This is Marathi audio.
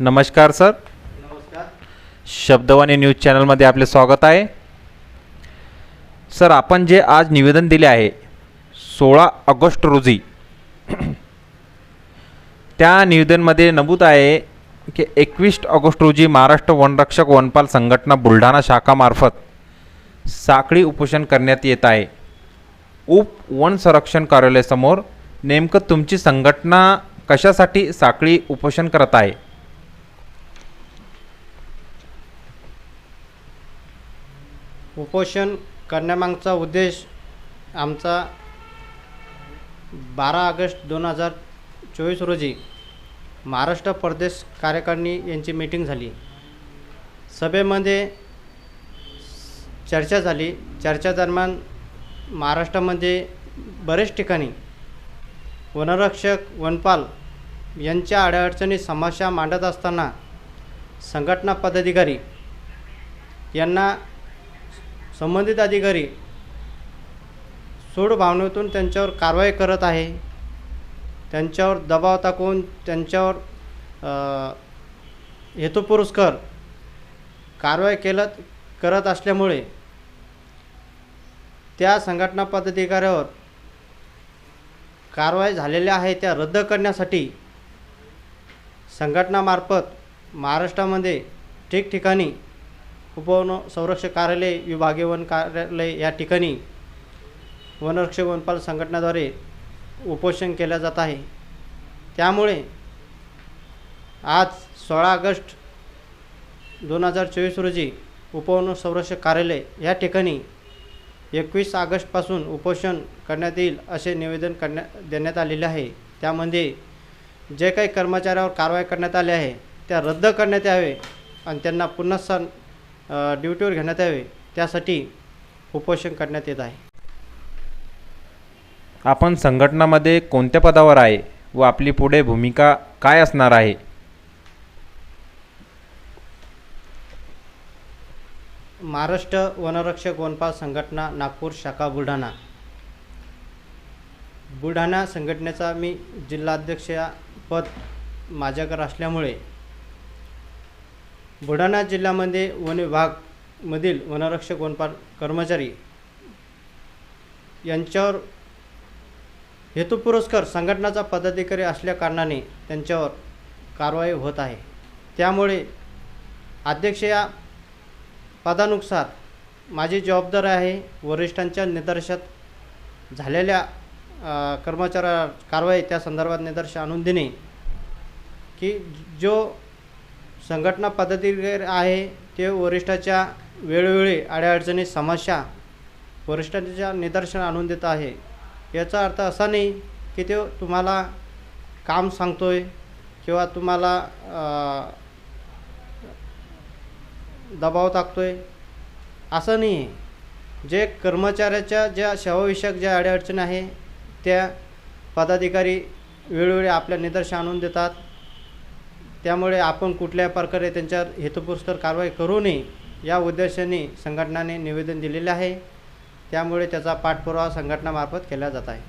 नमस्कार सर. नमस्कार. शब्दवाणी न्यूज चॅनलमध्ये आपले स्वागत आहे. सर आपण जे आज निवेदन दिले आहे सोळा ऑगस्ट रोजी त्या निवेदनमध्ये नमूद आहे की एकवीस ऑगस्ट रोजी महाराष्ट्र वनरक्षक वनपाल संघटना बुलढाणा शाखामार्फत साखळी उपोषण करण्यात येत आहे. उप वन संरक्षण कार्यालयासमोर नेमकं तुमची संघटना कशासाठी साखळी उपोषण करत आहे? उपोषण करण्यामागचा उद्देश आमचा बारा ऑगस्ट दोन हजार चोवीस रोजी महाराष्ट्र प्रदेश कार्यकारिणी यांची मीटिंग झाली. सभेमध्ये चर्चा झाली. चर्चा दरम्यान महाराष्ट्रामध्ये बरेच ठिकाणी वनरक्षक वनपाल यांच्या अडचणी समस्या मांडत असताना संघटना पदाधिकारी यांना संबंधित अधिकारी सूड भावनेतून त्यांच्यावर कारवाई करत आहे. त्यांच्यावर दबाव टाकून त्यांच्यावर हेतुपुरस्कर कारवाई केलं करत असल्यामुळे त्या संघटना पदाधिकाऱ्यावर कारवाई झालेल्या आहे त्या रद्द करण्यासाठी संघटनामार्फत महाराष्ट्रामध्ये ठिकठिकाणी उपवन संरक्षक कार्यालय विभागीय वन कार्यालय या ठिकाणी वनरक्षक वनपाल संघटनाद्वारे उपोषण केलं जात आहे. त्यामुळे आज सोळा ऑगस्ट दोन हजार चोवीस रोजी उपवन संरक्षक कार्यालय या ठिकाणी एकवीस ऑगस्टपासून उपोषण करण्यात येईल असे निवेदन करण्या देण्यात आलेले आहे. त्यामध्ये जे काही कर्मचाऱ्यावर कारवाई करण्यात आली आहे त्या रद्द करण्यात यावे आणि त्यांना पुन्हा सण ड्युटीवर घेण्यात यावे. त्यासाठी उपोषण करण्यात येत आहे. आपण संघटनामध्ये कोणत्या पदावर आहे व आपली पुढे भूमिका काय असणार आहे? महाराष्ट्र वनरक्षक वनपाल संघटना नागपूर शाखा बुलढाणा. बुलढाणा संघटनेचा मी जिल्हाध्यक्ष या पद माझ्याकडे असल्यामुळे बुलढाणा जिल्ह्यामध्ये वन विभागमधील वनरक्षक वनपाल कर्मचारी यांच्यावर हेतुपुरस्कर संघटनाचा पदाधिकारी असल्याकारणाने त्यांच्यावर कारवाई होत आहे. त्यामुळे अध्यक्ष या पदानुसार माझी जबाबदारी आहे वरिष्ठांच्या निदर्शात झालेल्या कर्मचाऱ्या कारवाई त्या संदर्भात निदर्श आणून देणे की जो संघटना पदाधिकारी आहे. ते वरिष्ठाच्या वेळोवेळी अडीअडचणी समस्या वरिष्ठांच्या निदर्शन आणून देत आहे. याचा अर्थ असा नाही की ते तुम्हाला काम सांगतो आहे किंवा तुम्हाला दबाव टाकतो आहे असं नाही. आहे जे कर्मचाऱ्याच्या ज्या सेवाविषयक ज्या अडीअडचणी आहे त्या पदाधिकारी वेळोवेळी आपल्या निदर्श आणून देतात. त्यामुळे आपण कुठल्या प्रकारे त्यांच्यावर हेतुपुरस्तर कारवाई करू नये या उद्देशाने संघटनाने निवेदन दिलेले आहे. त्यामुळे त्याचा पाठपुरावा संघटनामार्फत केला जात आहे.